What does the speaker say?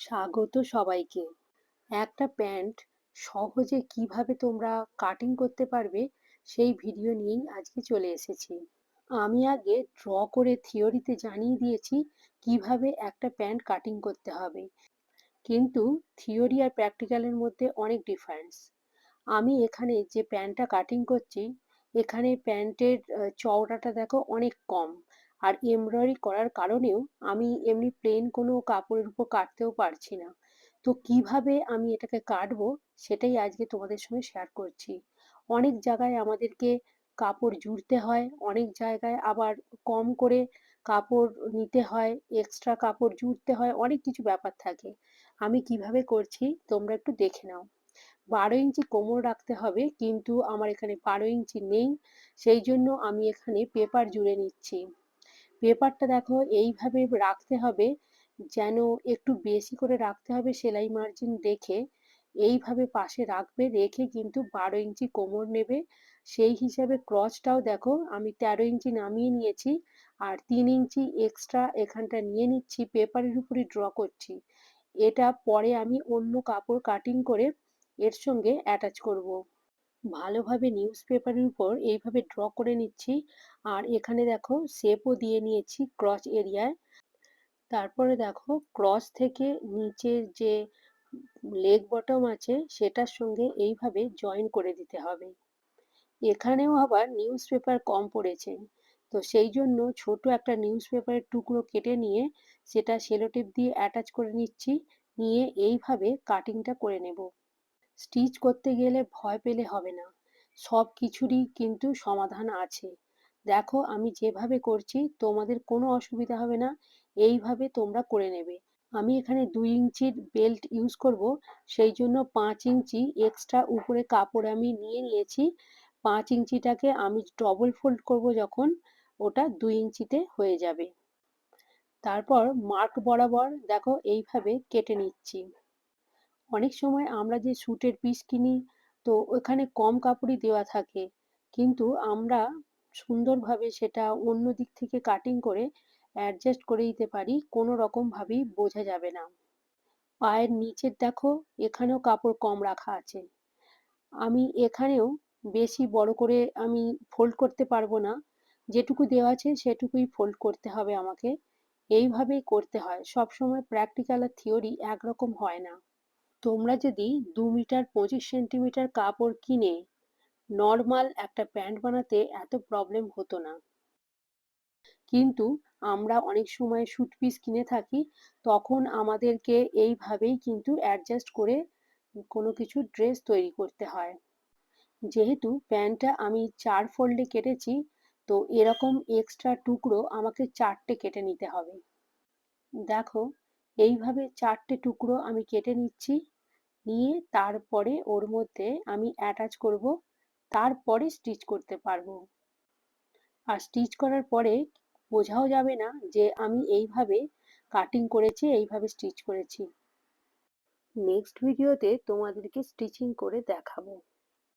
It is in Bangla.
স্বাগত সবাইকে। একটা প্যান্ট সহজে কীভাবে তোমরা কাটিং করতে পারবে সেই ভিডিও নিয়েই আজকে চলে এসেছি। আমি আগে ড্র করে থিওরিতে জানিয়ে দিয়েছি কীভাবে একটা প্যান্ট কাটিং করতে হবে। কিন্তু থিওরি আর প্র্যাকটিক্যালের মধ্যে অনেক ডিফারেন্স আমি এখানে যে প্যান্টটা কাটিং করছি, এখানে প্যান্টের চওড়াটা দেখো অনেক কম। আর এমব্রয়ডারি করার কারণেও আমি এমনি প্লেন কোনো কাপড়ের উপর কাটতেও পারছি না। তো কীভাবে আমি এটাকে কাটবো সেটাই আজকে তোমাদের সঙ্গে শেয়ার করছি। অনেক জায়গায় আমাদেরকে কাপড় জুড়তে হয়, অনেক জায়গায় আবার কম করে কাপড় নিতে হয় এক্সট্রা কাপড় জুড়তে হয়, অনেক কিছু ব্যাপার থাকে। আমি কীভাবে করছি তোমরা একটু দেখে নাও। বারো ইঞ্চি কোমর রাখতে হবে, কিন্তু আমার এখানে বারো ইঞ্চি নেই, সেই জন্য আমি এখানে পেপার জুড়ে নিচ্ছি। পেপারটা দেখো এইভাবে রাখতে হবে, যেন একটু বেশি করে রাখতে হবে সেলাই মার্জিন দেখে। এইভাবে পাশে রাখবে, রেখে কিন্তু বারো ইঞ্চি কোমর নেবে। সেই হিসাবে ক্রসটাও দেখো, আমি তেরো ইঞ্চি নামিয়ে নিয়েছি আর তিন ইঞ্চি এক্সট্রা এখানটা নিয়ে নিচ্ছি, পেপারের উপরে ড্র করছি। এটা পরে আমি অন্য কাপড় কাটিং করে এর সঙ্গে অ্যাটাচ করব। ভালোভাবে নিউজ পেপারের উপর এইভাবে ড্র করে নিচ্ছি। আর এখানে দেখো শেপও দিয়ে নিয়েছি ক্রস এরিয়ায় তারপরে দেখো ক্রস থেকে নিচের যে লেগ বটম আছে সেটার সঙ্গে এইভাবে জয়েন করে দিতে হবে। এখানেও আবার নিউজ পেপার কম পড়েছে। তো সেই জন্য ছোট একটা নিউজ পেপারের টুকরো কেটে নিয়ে সেটা সেলোটেপ দিয়ে অ্যাটাচ করে নিচ্ছি। নিয়ে এইভাবে কাটিংটা করে নেব। স্টিচ করতে গেলে ভয় পেলে হবে না। সব কিছুরই কিন্তু সমাধান আছে। দেখো, আমি যেভাবে করছি, তোমাদের কোনো অসুবিধা হবে না। এইভাবে তোমরা করে নেবে। আমি এখানে দুই ইঞ্চির বেল্ট ইউজ করব। সেই জন্য পাঁচ ইঞ্চি এক্সট্রা উপরে কাপড় আমি নিয়ে নিয়েছি। পাঁচ ইঞ্চিটাকে আমি ডবল ফোল্ড করব যখন ওটা দুই ইঞ্চিতে হয়ে যাবে। তারপর মার্ক বরাবর দেখো, এইভাবে কেটে নিচ্ছি। অনেক সময় আমরা যে স্যুটের পিস কিনি, তো ওখানে কম কাপড়ই দেওয়া থাকে। কিন্তু আমরা সুন্দরভাবে সেটা অন্য দিক থেকে কাটিং করে অ্যাডজাস্ট করে দিতে পারি, কোনো রকমভাবেই বোঝা যাবে না। পায়ের নিচের দেখো, এখানেও কাপড় কম রাখা আছে। আমি এখানেও বেশি বড় করে আমি ফোল্ড করতে পারব না। যেটুকু দেওয়া আছে সেটুকুই ফোল্ড করতে হবে আমাকে। এইভাবেই করতে হয়। সবসময় প্র্যাকটিক্যাল আর থিওরি একরকম হয় না। তোমরা যদি দু মিটার পঁচিশ সেন্টিমিটার কাপড় কিনে নর্মাল একটা প্যান্ট বানাতে এত প্রবলেম হতো না। কিন্তু আমরা অনেক সময় শুট পিস কিনে থাকি, তখন আমাদেরকে এইভাবেই কিন্তু অ্যাডজাস্ট করে কোনো কিছু ড্রেস তৈরি করতে হয়। যেহেতু প্যান্টটা আমি চার ফোল্ডে কেটেছি, তো এরকম এক্সট্রা টুকরো আমাকে চারটে কেটে নিতে হবে। দেখো এইভাবে চারটে টুকরো আমি কেটে নিচ্ছি। নিয়ে তারপরে ওর মধ্যে আমি অ্যাটাচ করব। তারপরে স্টিচ করতে পারব। আর স্টিচ করার পরে বোঝাও যাবে না যে আমি এইভাবে কাটিং করেছি, এইভাবে স্টিচ করেছি। নেক্সট ভিডিওতে তোমাদেরকে স্টিচিং করে দেখাবো।